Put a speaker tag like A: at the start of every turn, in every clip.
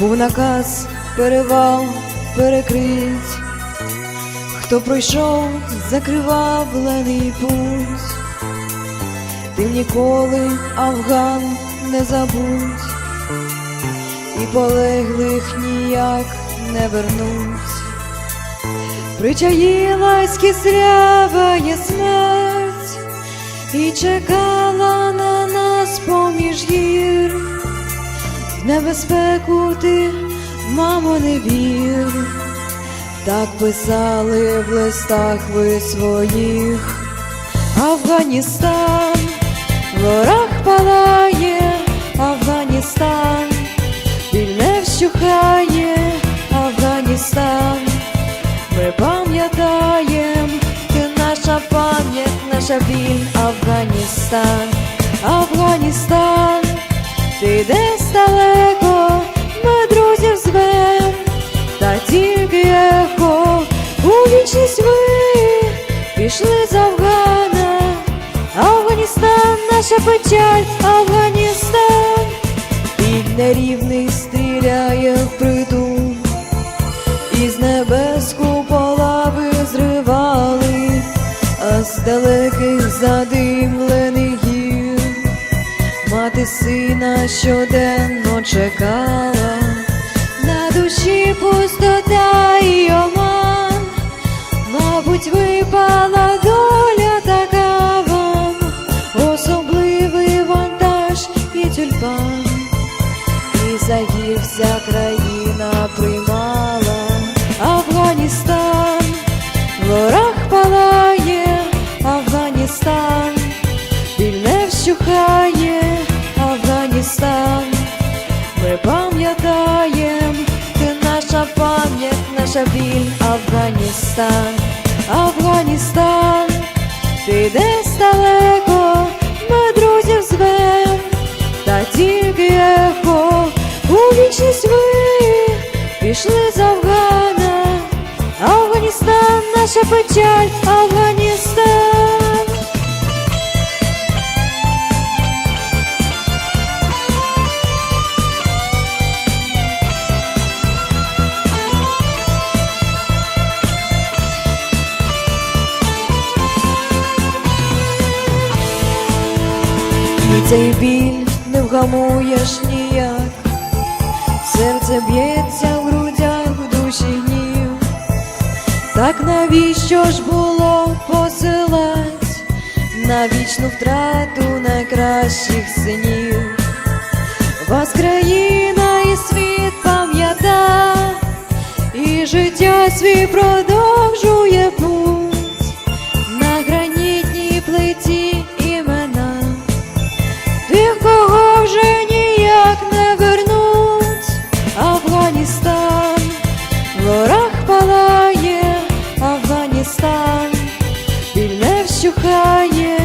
A: був наказ перевал перекрить, хто пройшов, закривав лений путь, ти ніколи афган не забудь, і полеглих ніяк не вернуть. Причаїлась кислявая смерть і чекала на нас поміж гір. Небезпеку ти, мамо, не вір, так писали в листах ви своїх. Афганістан, в горах палає, Афганістан, біль не вщухає, Афганістан. Ми пам'ятаєм, ти наша пам'ять, наша біль, Афганістан, Афганістан, ти десь у вічність ви пішли з Афгана, Афганістан, наша печаль, Афганістан, біль нерівний стріляє впритул. Із небес купола ви зривали, а з далеких задимлених гір. Мати сина щоденно чекала, на душі пустота і оман, мабуть, випала доля така вам, особливий вантаж і тюльпан. І за вся країна приймала. Афганістан, в горах палає Афганістан, біль не вщухає Афганістан, ми пам'ятаєм, ти наша пам'ять, наша біль, Афганістан, Афганістан, ти десь далеко, ми друзів звем та тільки ехо. У вічність ви пішли з Афгана, Афганістан, наша печаль, Афганістан. Цей біль не вгамуєш ніяк, серце б'ється в грудях в душі гнів. Так навіщо ж було посилать на вічну втрату найкращих синів? Вас країна і світ пам'ята, і життя свій продовжує вщухає,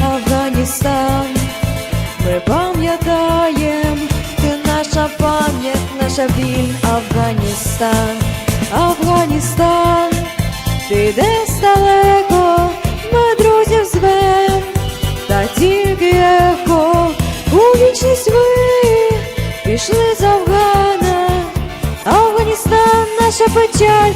A: Афганістан, ми пам'ятаєм, ти наша пам'ять, наша біль, Афганістан, Афганістан, ти десь далеко, ми друзів звем. Та тільки ехо у вічність ви пішли з Афгана, Афганістан, наша печаль,